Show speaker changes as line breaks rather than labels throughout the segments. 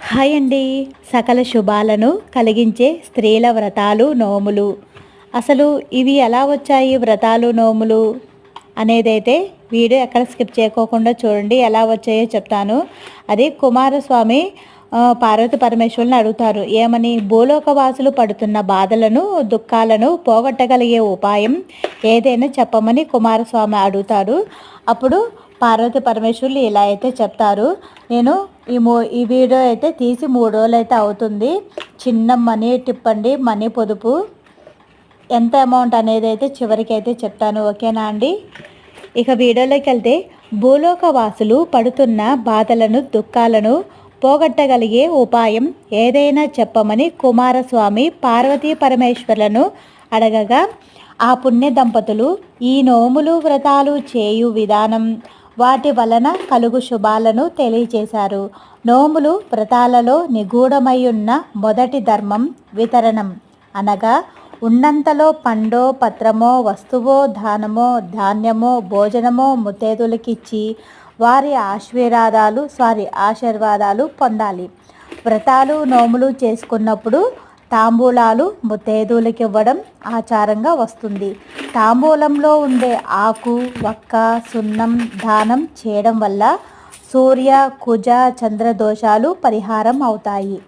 Hi అండి. సకల శుభాలను కలిగించే స్త్రీల వ్రతాలు నోములు. అసలు ఇవి ఎలా వచ్చాయి వ్రతాలు నోములు? అనేదైతే వీడియో ఎక్కడ స్కిప్ చేయకోకుండా చూడండి ఎలా వచ్చాయో చెప్తాను. అది కుమారస్వామి పార్వతి పరమేశ్వరుని అడుగుతారు. ఏమని? భూలోకవాసులు పడుతున్న బాధలను దుఃఖాలను పోగొట్టగలిగే ఉపాయం ఏదైనా చెప్పమని కుమారస్వామి అడుగుతారు. అప్పుడు పార్వతి పరమేశ్వరులు ఇలా అయితే చెప్తారు. నేను ఈ మూ ఈ వీడియో అయితే తీసి మూడు రోజులు అయితే అవుతుంది. చిన్న మనీ టిప్ అండి మనీ పొదుపు. ఎంత అమౌంట్ అనేది అయితే చివరికి అయితే చెప్తాను. ఓకేనా అండి? ఇక వీడియోలోకి వెళ్తే భూలోక వాసులు పడుతున్న బాధలను దుఃఖాలను పోగొట్టగలిగే ఉపాయం ఏదైనా చెప్పమని కుమారస్వామి పార్వతీ పరమేశ్వరులను అడగగా ఆ పుణ్య దంపతులు ఈ నోములు వ్రతాలు చేయు విధానం వాటి వలన కలుగు శుభాలను తెలియజేశారు నోములు వ్రతాలలో నిగూఢమయ్యున్న మొదటి ధర్మం వితరణం. అనగా ఉన్నంతలో పండో పత్రమో వస్తువో దానమో ధాన్యమో భోజనమో ముత్తేదులకిచ్చి వారి ఆశీర్వాదాలు సారీ ఆశీర్వాదాలు పొందాలి. వ్రతాలు నోములు చేసుకున్నప్పుడు తాంబూలాలు ముత్తేదులకి ఇవ్వడం ఆచారంగా వస్తుంది. తాంబూలంలో ఉండే ఆకు వక్క సున్నం దానం చేయడం వల్ల సూర్య కుజ చంద్ర దోషాలు పరిహారం అవుతాయి.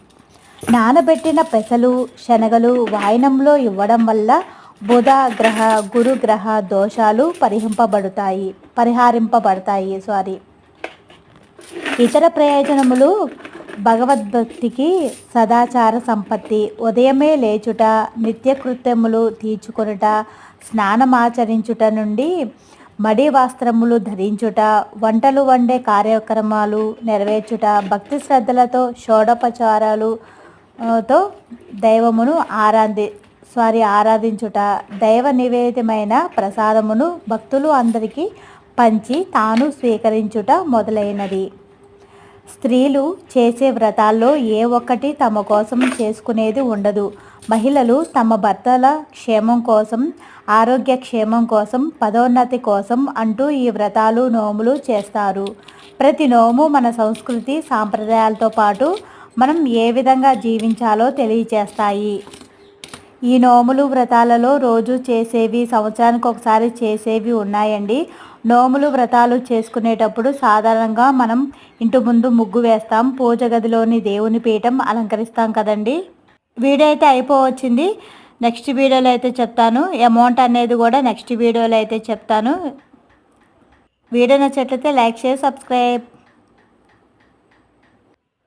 నానబెట్టిన పెసలు శనగలు వాయనంలో ఇవ్వడం వల్ల బుధ గ్రహ గురు గ్రహ దోషాలు పరిహింపబడతాయి పరిహారింపబడతాయి సారీ. ఇతర ప్రయోజనములు భగవద్భక్తికి సదాచార సంపత్తి. ఉదయమే లేచుట నిత్యకృత్యములు తీర్చుకొనుట స్నానమాచరించుట నుండి మడి వస్త్రములు ధరించుట వంటలు వండే కార్యక్రమాలు నెరవేర్చుట భక్తి శ్రద్ధలతో షోడోపచారాలు తో దైవమును ఆరాధి సారీ ఆరాధించుట దైవ నివేదితమైన ప్రసాదమును భక్తులు అందరికీ పంచి తాను స్వీకరించుట మొదలైనది. స్త్రీలు చేసే వ్రతాల్లో ఏ ఒక్కటి తమ కోసం చేసుకునేది ఉండదు. మహిళలు తమ భర్తల క్షేమం కోసం ఆరోగ్య క్షేమం కోసం పదోన్నతి కోసం అంటూ ఈ వ్రతాలు నోములు చేస్తారు. ప్రతి నోము మన సంస్కృతి సాంప్రదాయాలతో పాటు మనం ఏ విధంగా జీవించాలో తెలియచేస్తాయి. ఈ నోములు వ్రతాలలో రోజు చేసేవి సంవత్సరానికి ఒకసారి చేసేవి ఉన్నాయండి. నోములు వ్రతాలు చేసుకునేటప్పుడు సాధారణంగా మనం ఇంటి ముందు ముగ్గు వేస్తాం పూజ గదిలోని దేవుని పీఠం అలంకరిస్తాం కదండి. వీడియో అయితే అయిపోవచ్చింది. నెక్స్ట్ వీడియోలో అయితే చెప్తాను. అమౌంట్ అనేది కూడా నెక్స్ట్ వీడియోలో అయితే చెప్తాను. వీడియో నచ్చట్లయితే లైక్ చేసి సబ్స్క్రైబ్.